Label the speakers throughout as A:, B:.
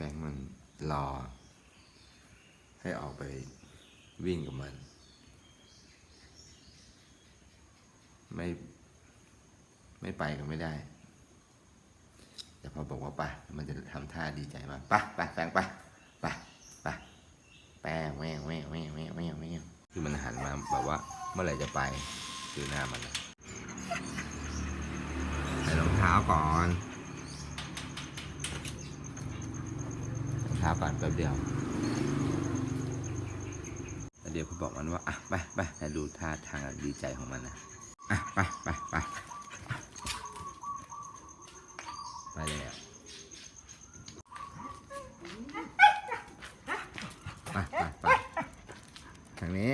A: ฟงมันรอ ให้ออกไปวิ่งกับมัน ไม่ไม่ไปก็ไม่ได้ แต่พอบอกว่าไปมันจะทำท่าดีใจมากไปไปแฟงไปไปไปแปงแววแววแววแววแววแววคือมันหันมาแบบว่าเมื่อไหร่จะไปคือหน้ามันนะใส่รองเท้าก่อน รองเท้าก่อนแป๊บเดียวแล้วเดี๋ยวก็บอกมันว่าอะไปไปดูท่าทางดีใจของมันนะอะไปไปไปไปเลยอะไปไปไปทางนี้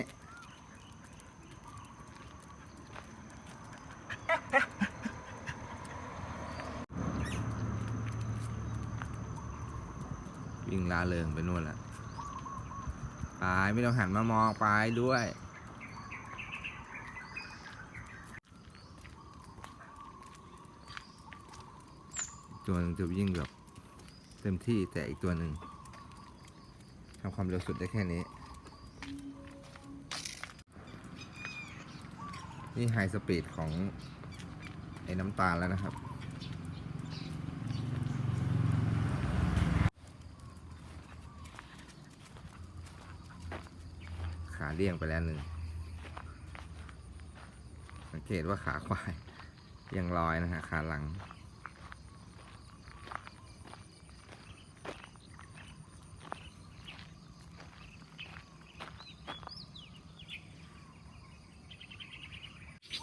A: วิ่งลาเริงไปนู่นแหละไปไม่ต้องหันมามองไปด้วยตัวหนึงจะวิ่งแบบเต็มที่แต่อีกตัวหนึ่งทำความเร็วสุดได้แค่นี้ นี่ไฮสปีดของไอ้น้ำตาลแล้วนะครับ ขา เลี่ยงไปแล้วหนึ่งสังเกตว่าขาควายยังลอยนะฮะขาหลัง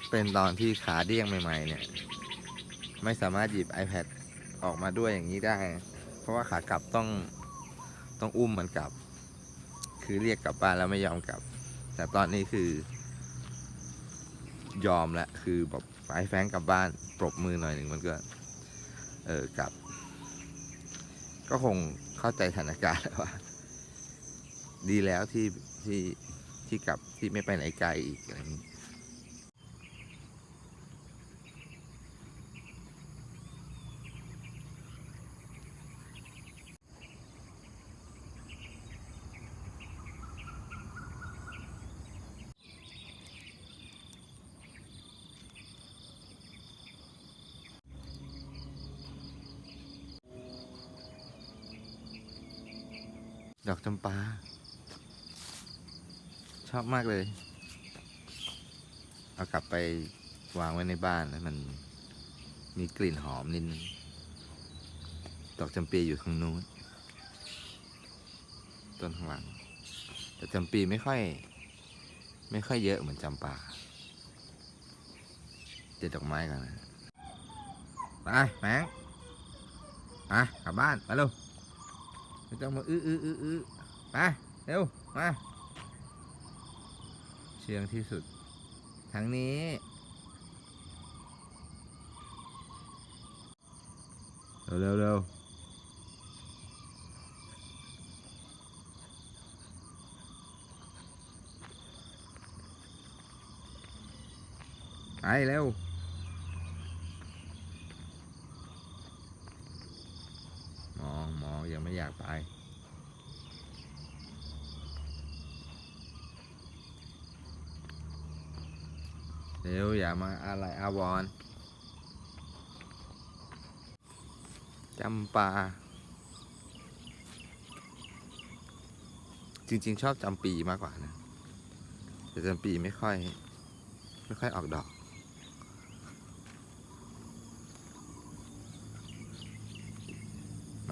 A: เป็นตอนที่ขาเดี้ยงใหม่ๆเนี่ย ไม่สามารถหยิบ iPad ออกมาด้วยอย่างนี้ได้ เพราะว่าขากลับต้องต้องอุ้มมันกลับ คือเรียกกลับบ้านแล้วไม่ยอมกลับ แต่ตอนนี้คือยอมแล้วคือแบบไปแฟงกลับบ้านปรบมือหน่อยหนึ่งมันก็ เออกลับ ก็คงเข้าใจสถานการณ์แล้วว่า ดีแล้วที่ที่ที่กลับที่ไม่ไปไหนไกลอีกอะไรอย่างนี้ ดอกจำปา ชอบมากเลย เอากลับไปวางไว้ในบ้านแล้วมันมีกลิ่นหอมนิดนึงดอกจำปีอยู่ทางนู้นต้นข้างหลัง แต่จำปีไม่ค่อย ไม่ค่อยเยอะเหมือนจำปาเด็ดดอกไม้กันนะ ไปแมงอะกลับบ้าน ไปเร็ว ไม่ต้องมาอื้ออื้ออื้ออื้อไปเร็วมาเชียงที่สุดทางนี้ เร็วเร็วเร็วไปเร็ว มองมอง ยังไม่อยากไปเร็วอย่ามาอะไรอาวรจำปา จริงๆ ชอบจำปีมากกว่านะ แต่จำปีไม่ค่อย ไม่ค่อยออกดอก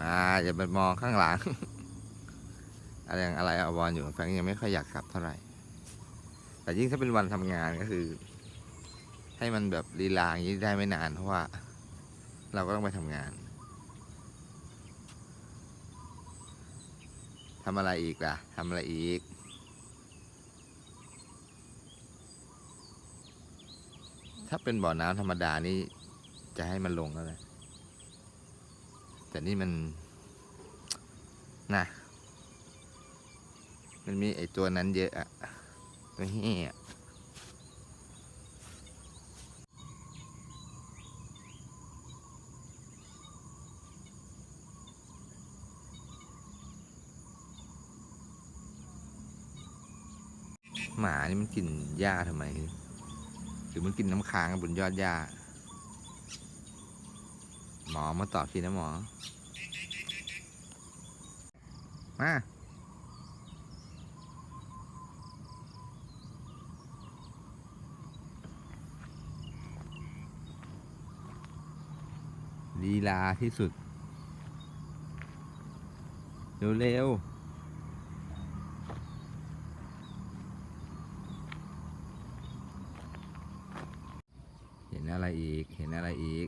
A: มาอย่าไปมองข้างหลัง อะไรอย่างอะไรอวรณ์อยู่แฟงยังไม่ค่อยอยากกลับเท่าไหร่ แต่ยิ่งถ้าเป็นวันทำงานก็คือ ให้มันแบบลีลาอย่างนี้ได้ไม่นานเพราะว่า เราก็ต้องไปทำงานทำอะไรอีกล่ะทำอะไรอีกถ้าเป็นบ่อน้ำธรรมดานี่จะให้มันลงแล้วเลยแต่นี่มัน นะมันมีไอตัวนั้นเยอะอะตัวเหี้ยหมานี่มันกินหญ้าทำไม หรือมันกินน้ำค้างบนยอดหญ้า หมอมาตอบทีนะหมอ มาลีลาที่สุด เร็วๆเห็นอะไรอีก เห็นอะไรอีก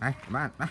A: ไปบ้านนะ